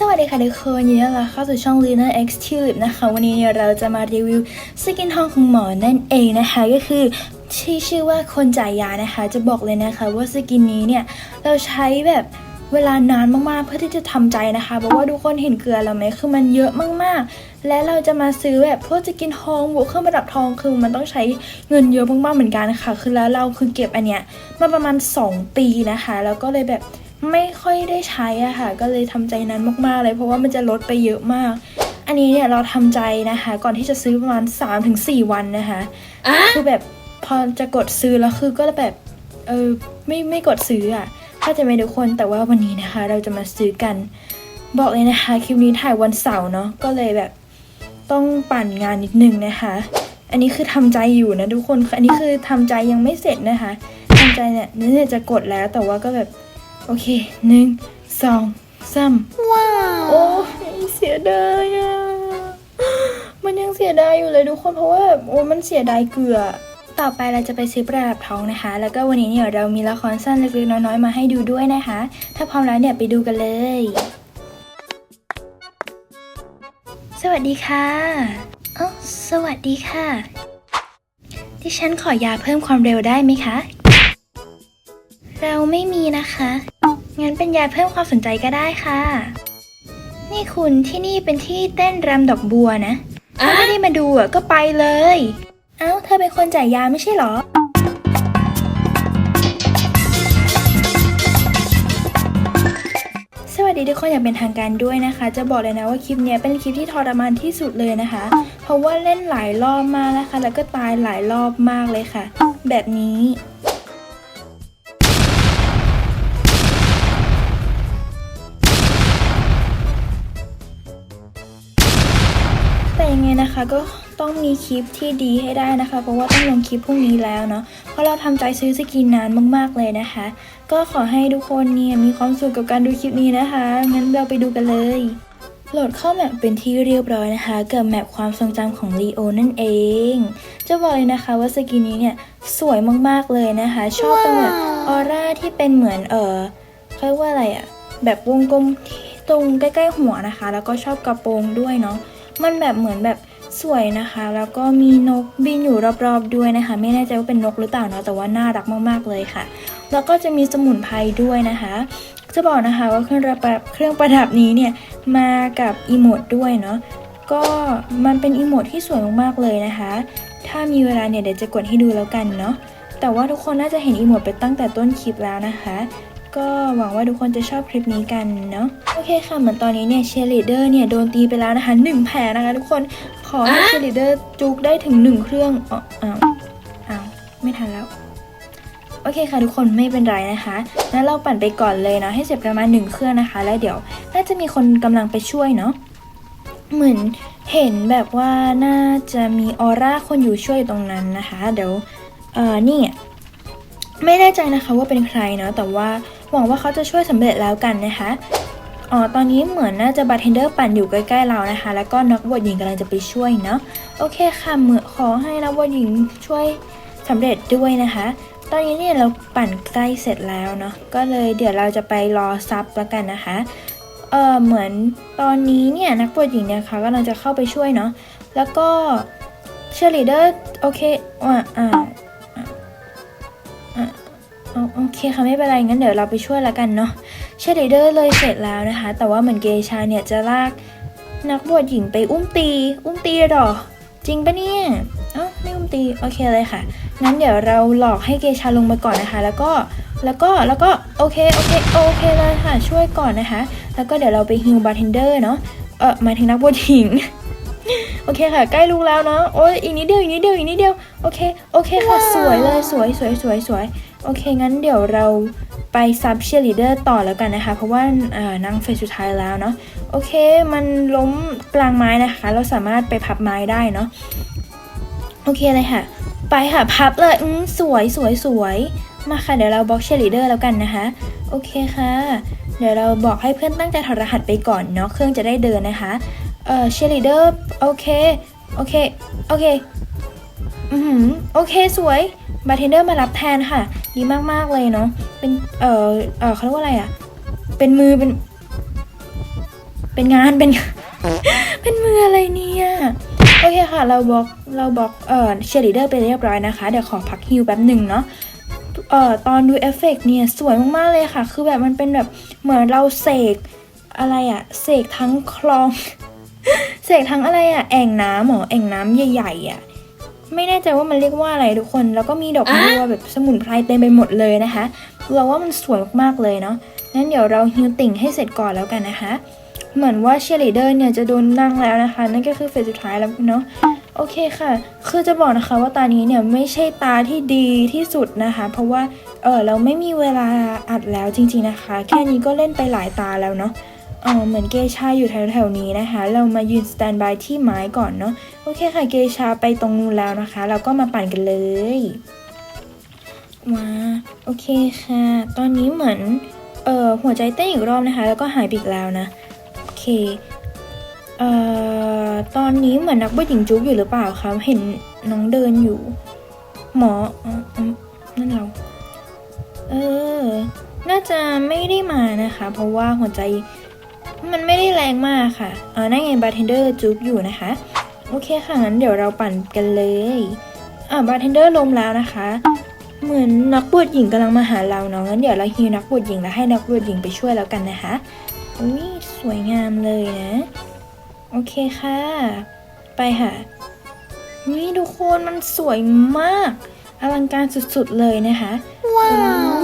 สวัสดีค่ะทุกคนยินดีต้อนรับเข้าสู่ช่อง Lina X Tulip นะคะ วันนี้เนี่ยเราจะมารีวิวสกินทองของหมอนั่นเองนะคะ ก็คือที่ชื่อว่าคนจ่ายยานะคะ จะบอกเลยนะคะว่าสกินนี้เนี่ย เราใช้แบบเวลานานมากๆ เพื่อที่จะทำใจนะคะเพราะว่าทุกคนเห็นเกลือเราไหมคือมันเยอะมากๆ และเราจะมาซื้อแบบพวกสกินทองบวกเครื่องประดับทองคือมันต้องใช้เงินเยอะมากๆเหมือนกันค่ะคือแล้วเราคือเก็บอันเนี้ยมาประมาณ 2 ปีนะคะ แล้วก็เลยแบบ ไม่ค่อยได้ใช้อะค่ะ ก็เลยทำใจนั้นมากๆเลย เพราะว่ามันจะลดไปเยอะมาก อันนี้เนี่ยเราทำใจนะคะ ก่อนที่จะซื้อประมาณ 3-4 วันนะคะคือแบบพอจะกดซื้อแล้วคือก็แบบเออไม่ไม่กดซื้ออะเข้าใจไหมทุกคนแต่ว่าวันนี้นะคะ เราจะมาซื้อกัน บอกเลยนะคะคลิปนี้ถ่ายวันเสาร์เนาะก็เลยแบบต้องปั่นงานนิดนึงนะคะ อันนี้คือทำใจอยู่นะทุกคนอันนี้คือทำใจยังไม่เสร็จนะคะทำใจเนี่ยเนี่ยจะกดแล้วแต่ว่าก็แบบ โอเคหนึ่งสองสามว้าวโอ้ยเสียดายอะมันยังเสียดายอยู่เลยทุกคนเพราะว่าแบบโอ้มันเสียดายเกลือต่อไปเราจะไปซื้อประดับทองนะคะ แล้วก็วันนี้เนี่ยเรามีละครสั้นเล็กๆน้อยๆมาให้ดูด้วยนะคะ ถ้าพร้อมแล้วเนี่ยไปดูกันเลย สวัสดีค่ะอ๋อสวัสดีค่ะดิฉันขอยาเพิ่มความเร็วได้ไหมคะ เราไม่มีนะคะ งั้นเป็นยาเพิ่มความสนใจก็ได้ค่ะ นี่คุณที่นี่เป็นที่เต้นรำดอกบัวนะถ้าไม่ได้มาดูอะก็ไปเลย เอ้า เธอเป็นคนจ่ายยาไม่ใช่เหรอ สวัสดีทุกคนอย่างเป็นทางการด้วยนะคะ จะบอกเลยนะว่าคลิปเนี้ยเป็นคลิปที่ทรมานที่สุดเลยนะคะ เพราะว่าเล่นหลายรอบมากนะคะ แล้วก็ตายหลายรอบมากเลยค่ะ แบบนี้ ยังไงนะคะ ก็ต้องมีคลิปที่ดีให้ได้นะคะ เพราะว่าต้องลงคลิปพรุ่งนี้แล้วเนาะเพราะเราทำใจซื้อสกินนานมากๆเลยนะคะ ก็ขอให้ทุกคนเนี่ยมีความสุขกับการดูคลิปนี้นะคะงั้นเราไปดูกันเลยโหลดเข้าแมปเป็นที่เรียบร้อยนะคะกับแมปความทรงจำของลีโอนั่นเอง จะบอกเลยนะคะว่าสกินนี้เนี่ยสวยมากๆเลยนะคะ ชอบตรงแบบออร่าที่เป็นเหมือนเออเขาเรียกว่าอะไรอะแบบวงกลมที่ตรงใกล้ๆหัวนะคะ แล้วก็ชอบกระโปรงด้วยเนาะ มันแบบเหมือนแบบสวยนะคะ แล้วก็มีนกบินอยู่รอบๆด้วยนะคะ ไม่แน่ใจว่าเป็นนกหรือเปล่าเนาะแต่ว่าน่ารักมากๆเลยค่ะ แล้วก็จะมีสมุนไพรด้วยนะคะ จะบอกนะคะว่าเครื่องประดับเครื่องประดับนี้เนี่ยมากับอีโมดด้วยเนาะก็มันเป็นอีโมดที่สวยมากๆเลยนะคะ ถ้ามีเวลาเนี่ยเดี๋ยวจะกดให้ดูแล้วกันเนาะแต่ว่าทุกคนน่าจะเห็นอีโมดไปตั้งแต่ต้นคลิปแล้วนะคะ ก็หวังว่าทุกคนจะชอบคลิปนี้กันเนาะโอเคค่ะ เหมือนตอนนี้เนี่ยเชยร์ลีเดอร์เนี่ยโดนตีไปแล้วนะคะหนึ่งแผลนะคะทุกคนขอให้เชยร์ลีเดอร์จุกได้ถึงหนึ่งเครื่องอ๋ออ้าวอ้าวไม่ทันแล้วโอเคค่ะทุกคนไม่เป็นไรนะคะงั้นเราปั่นไปก่อนเลยเนาะให้เสร็จประมาณหนึ่งเครื่องนะคะ แล้วเดี๋ยวน่าจะมีคนกำลังไปช่วยเนาะเหมือนเห็นแบบว่าน่าจะมีออร่าคนอยู่ช่วยตรงนั้นนะคะ เดี๋ยวเอ่อนี่อะไม่แน่ใจนะคะว่าเป็นใครเนาะแต่ว่า หวังว่าเขาจะช่วยสำเร็จแล้วกันนะคะอ๋อตอนนี้เหมือนน่าจะบาร์เทนเดอร์ปั่นอยู่ใกล้ๆเรานะคะ แล้วก็นักบวชหญิงกำลังจะไปช่วยเนาะโอเคค่ะเหมือขอให้นักบวชหญิงช่วยสำเร็จด้วยนะคะ ตอนนี้เนี่ยเราปั่นใกล้เสร็จแล้วเนาะก็เลยเดี๋ยวเราจะไปรอซับแล้วกันนะคะเออเหมือนตอนนี้เนี่ยนักบวชหญิงเนี่ยค่ะกำลังจะเข้าไปช่วยเนาะแล้วก็เชอร์ลีเดอร์โอเคอ่าอ่าอ่าอ่าอ๋อ โอเคค่ะไม่เป็นไรงั้นเดี๋ยวเราไปช่วยแล้วกันเนาะเชอร์ลีเดอร์เลยเสร็จแล้วนะคะ แต่ว่าเหมือนเกชาเนี่ยจะลากนักบวชหญิงไปอุ้มตี อุ้มตีหรอ จริงปะเนี่ยเอ้าไม่อุ้มตีโอเคเลยค่ะงั้นเดี๋ยวเราหลอกให้เกชาลงมาก่อนนะคะ แล้วก็แล้วก็แล้วก็โอเคโอเคโอเคเลยค่ะช่วยก่อนนะคะ แล้วก็เดี๋ยวเราไปฮิวบาร์เทนเดอร์เนาะเออหมายถึงนักบวชหญิงโอเคค่ะ ใกล้ลุงแล้วเนาะโอ้ยอีกนิดเดียวอีกนิดเดียวอีกนิดเดียวโอเคโอเคค่ะสวยเลยสวยสวยสวยสวย โอเค งั้นเดี๋ยวเราไปซับเชียร์ลีเดอร์ต่อแล้วกันนะคะ เพราะว่าเอ่อนางเฟสสุดท้ายแล้วเนาะโอเค มันล้มกลางไม้นะคะ เราสามารถไปพับไม้ได้เนาะโอเคเลยค่ะ ไปค่ะพับเลยอืสวยสวยสวยมาค่ะ เดี๋ยวเราบล็อกเชียร์ลีเดอร์แล้วกันนะคะ โอเคค่ะ เดี๋ยวเราบอกให้เพื่อนตั้งใจถอดรหัสไปก่อนเนาะเครื่องจะได้เดินนะคะเออเชียร์ลีเดอร์โอเคโอเคโอเคอือหือโอเคสวยบาร์เทนเดอร์มารับแทนค่ะ ดีมากๆเลยเนาะเป็นเออเออเขาเรียกว่าอะไรอะ่ะเป็นมือเป็น เป็นงานเป็น เป็นมืออะไรเนี่ยโอเคค่ะ เราบล็อกเราบล็อกเอ่อเชลิเดอร์ไปเรียบร้อยนะคะ เดี๋ยวขอพักฮิวแป๊บหนึ่งเนาะเอ่อตอนดูเอฟเฟกต์เนี่ย สวยมากๆเลยค่ะ คือแบบมันเป็นแบบเหมือนเราเสกอะไรอะเสกทั้งคลอง เสกทั้งอะไรอะแอ่งน้ำหรอแอ่งน้ำใหญ่ๆอะ ไม่แน่ใจว่ามันเรียกว่าอะไรทุกคน แล้วก็มีดอกบัวแบบสมุนไพรเต็มไปหมดเลยนะคะ เราว่ามันสวยมากๆเลยเนาะงั้นเดี๋ยวเราฮิวติ่งให้เสร็จก่อนแล้วกันนะคะ เหมือนว่าเชลิเดอร์เนี่ยจะโดนนั่งแล้วนะคะ นั่นก็คือเฟสสุดท้ายแล้วเนาะโอเคค่ะ คือจะบอกนะคะว่าตานี้เนี่ยไม่ใช่ตาที่ดีที่สุดนะคะ เพราะว่าเออเราไม่มีเวลาอัดแล้วจริง ๆนะคะ แค่นี้ก็เล่นไปหลายตาแล้วเนาะ เออเหมือนเกชาอยู่แถวๆนี้นะคะ เรามายืนสแตนบายที่ไม้ก่อนเนาะโอเคค่ะเกชาไปตรงนู้นแล้วนะคะ เราก็มาปั่นกันเลยมาโอเคค่ะ ตอนนี้เหมือนเอ่อหัวใจเต้นอีกรอบนะคะ แล้วก็หายไปอีกแล้วนะโอเคเอ่อตอนนี้เหมือนนักบวชหญิงจุ๊บอยู่หรือเปล่าคะเห็นน้องเดินอยู่ หมออนั่นเรา เออ น่าจะไม่ได้มานะคะ เพราะว่าหัวใจ มันไม่ได้แรงมากค่ะเออนั่นไงบาร์เทนเดอร์จุ๊บอยู่นะคะ โอเคค่ะงั้นเดี๋ยวเราปั่นกันเลยอ่าบาร์เทนเดอร์ลมแล้วนะคะ เหมือนนักบวชหญิงกำลังมาหาเราเนาะงั้นเดี๋ยวเราฮิวนักบวชหญิงแล้วให้นักบวชหญิงไปช่วยแล้วกันนะคะอุ้ยสวยงามเลยนะ โอเคค่ะ ไปค่ะนี่ทุกคนมันสวยมาก อลังการสุดๆเลยนะคะ ว้าว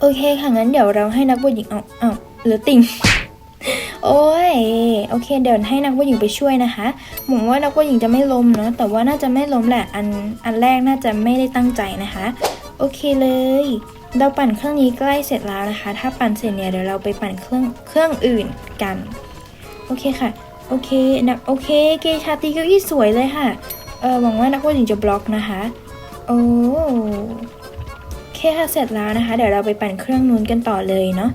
โอเคค่ะงั้นเดี๋ยวเราให้นักบวชหญิงเอาเอาเหรือติ่งโอ้ยโอเค เดี๋ยวให้นักบวชหญิงไปช่วยนะคะหวังว่านักบวชหญิงจะไม่ล้มเนาะแต่ว่าน่าจะไม่ล้มแหละอันอันแรกน่าจะไม่ได้ตั้งใจนะคะ โอเคเลย เราปั่นเครื่องนี้ใกล้เสร็จแล้วนะคะ ถ้าปั่นเสร็จเนี่ยเดี๋ยวเราไปปั่นเครื่องเครื่องอื่นกัน โอเคค่ะโอเคนะโอเคเกชาตีเก้าอี้สวยเลยค่ะเออหวังว่านักบวชหญิงจะบล็อกนะคะโอ้ เคค่ะเสร็จแล้วนะคะ เดี๋ยวเราไปปั่นเครื่องนู้นกันต่อเลยเนาะ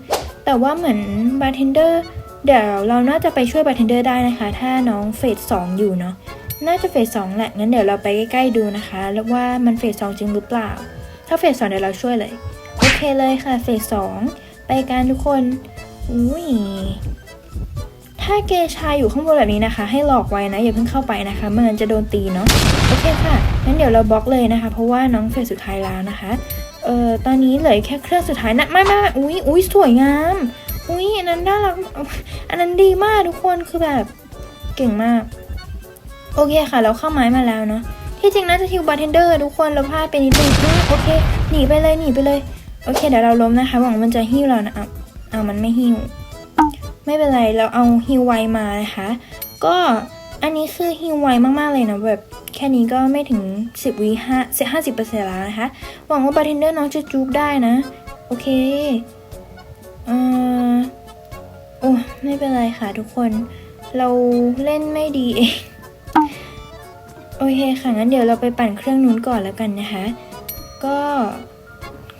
แต่ว่าเหมือนบาร์เทนเดอร์เดี๋ยวเราน่าจะไปช่วยบาร์เทนเดอร์ได้นะคะ ถ้าน้องเฟสสองอยู่เนาะน่าจะเฟสสองแหละงั้นเดี๋ยวเราไปใกล้ๆดูนะคะแล้วว่ามันเฟสสองจริงหรือเปล่า ถ้าเฟสสองเดี๋ยวเราช่วยเลยโอเคเลยค่ะเฟสสองไปกันทุกคนอุ้ยถ้าเกชายอยู่ข้างบนแบบนี้นะคะ ให้หลอกไว้นะอย่าเพิ่งเข้าไปนะคะไม่งั้นจะโดนตีเนาะโอเคค่ะงั้นเดี๋ยวเราบล็อกเลยนะคะ เพราะว่าน้องเฟสสุดท้ายแล้วนะคะ เอ่อตอนนี้เหลือแค่เครื่องสุดท้ายนะไม่ไม่ไม่อุ้ยอุ้ยสวยงาม อุ้ยอันนั้นน่ารักอันนั้นดีมากทุกคนคือแบบเก่งมาก โอเคค่ะ เราเข้าไม้มาแล้วเนาะที่จริงน่าจะทิวบาร์เทนเดอร์ทุกคนเราพลาดไปนิดนึงโอเคหนีไปเลยหนีไปเลย โอเคเดี๋ยวเราล้มนะคะหวังมันจะหิ้วเรานะเอาเอามันไม่หิ้วไม่เป็นไรเราเอาฮิวไวมานะคะ ก็ อันนี้คือฮิวไวมาก ๆ เลยนะแบบแค่นี้ก็ไม่ถึง 10วิห้าห้าสิบเปอร์เซ็นต์แล้วนะคะ หวังว่าบาร์เทนเดอร์น้องจะจูบได้นะ โอเคเอ่อโอ้ไม่เป็นไรค่ะทุกคน เราเล่นไม่ดีเอง โอเคค่ะ งั้นเดี๋ยวเราไปปั่นเครื่องนู้นก่อนแล้วกันนะคะ ก็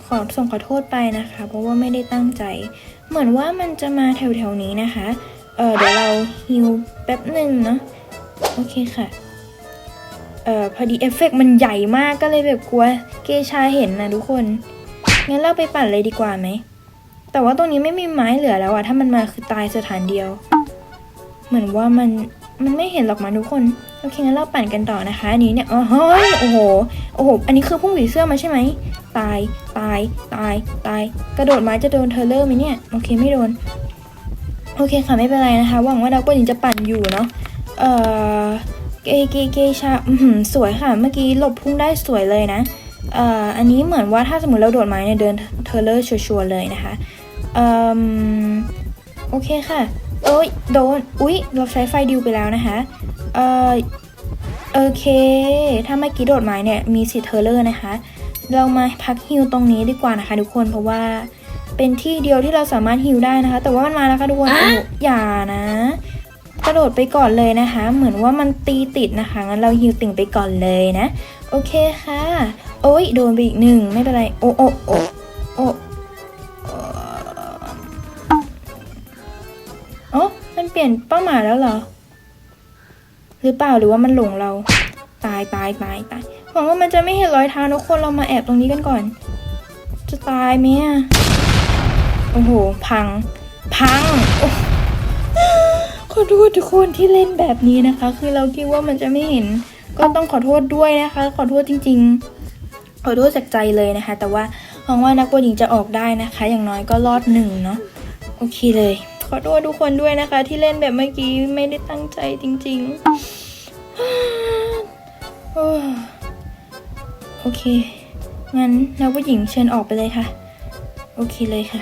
ขอส่งขอโทษไปนะคะ เพราะว่าไม่ได้ตั้งใจ เหมือนว่ามันจะมาแถวๆนี้นะคะ เออเดี๋ยวเราฮิวแป๊บหนึ่งเนาะ โอเคค่ะ เอ่อ พอดีเอฟเฟกต์มันใหญ่มากก็เลยแบบกลัวเกชาเห็นนะทุกคน งั้นเราไปปั่นเลยดีกว่าไหม แต่ว่าตรงนี้ไม่มีไม้เหลือแล้วอะถ้ามันมาคือตายสถานเดียว เหมือนว่ามันมันไม่เห็นหรอกมาทุกคน โอเคงั้นเราปั่นกันต่อนะคะ อันนี้เนี่ยอ๋อเฮ้ยโอ้โห โอ้โห อันนี้คือพุ่งผีเสื้อมาใช่ไหม ตาย ตาย ตาย ตาย กระโดดไม้จะโดนเทเลอร์ไหมเนี่ย โอเคไม่โดน โอเคค่ะไม่เป็นไรนะคะ หวังว่าดาวกวนหญิงจะปั่นอยู่เนาะ เอ่อเกเกเกชาอือหือสวยค่ะ เมื่อกี้หลบพุ่งได้สวยเลยนะเอ่ออันนี้เหมือนว่าถ้าสมมติเราโดดไม้เนี่ยเดินเทเลอร์ชัวร์ๆเลยนะคะเอ่อโอเคค่ะ เอ้ยโดน อุ๊ย เราใช้ไฟดิวไปแล้วนะคะ เอ่อโอเค ถ้าเมื่อกี้โดดไม้เนี่ยมีสิทธิ์เทเลอร์นะคะ เรามาพักฮิวตรงนี้ดีกว่านะคะทุกคนเพราะว่าเป็นที่เดียวที่เราสามารถฮิวได้นะคะ แต่ว่ามันมาแล้วค่ะทุกคนโอ้โหอย่านะ กระโดดไปก่อนเลยนะคะ เหมือนว่ามันตีติดนะคะงั้นเราฮิวติ่งไปก่อนเลยนะ โอเคค่ะ โอ้ยโดนไปอีกหนึ่งไม่เป็นไร โอ้โอ้โอ้โอ้เอ๋อมันเปลี่ยนเป้าหมายแล้วเหรอ หรือเปล่าหรือว่ามันหลงเรา ตายตายตายตายหวังว่ามันจะไม่เห็นรอยเท้าทุกคนเรามาแอบตรงนี้กันก่อน จะตายไหมอะโอ้โห พัง พัง โอ้ ขอโทษทุกคนที่เล่นแบบนี้นะคะ คือเราคิดว่ามันจะไม่เห็น ก็ต้องขอโทษด้วยนะคะ ขอโทษจริง ๆ ขอโทษจากใจเลยนะคะ แต่ว่าหวังว่านักบอลหญิงจะออกได้นะคะ อย่างน้อยก็รอดหนึ่งเนาะโอเคเลย ขอโทษทุกคนด้วยนะคะ ที่เล่นแบบเมื่อกี้ไม่ได้ตั้งใจจริงๆโอเคงั้นนักผู้หญิงเชิญออกไปเลยค่ะ โอเคเลยค่ะ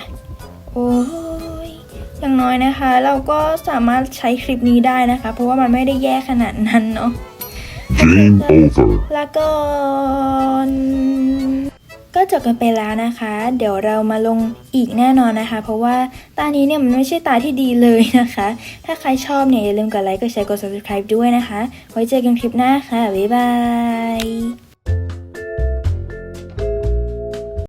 โอ้ อย่างน้อยนะคะ เราก็สามารถใช้คลิปนี้ได้นะคะ เพราะว่ามันไม่ได้แย่ขนาดนั้นเนาะ Game over. แล้วก็ก็จบกันไปแล้วนะคะ เดี๋ยวเรามาลงอีกแน่นอนนะคะ เพราะว่าตานี้เนี่ยมันไม่ใช่ตาที่ดีเลยนะคะ ถ้าใครชอบเนี่ยอย่าลืมกดไลค์ กดแชร์ กด subscribe ด้วยนะคะ ไว้เจอกันคลิปหน้าค่ะ บ๊ายบาย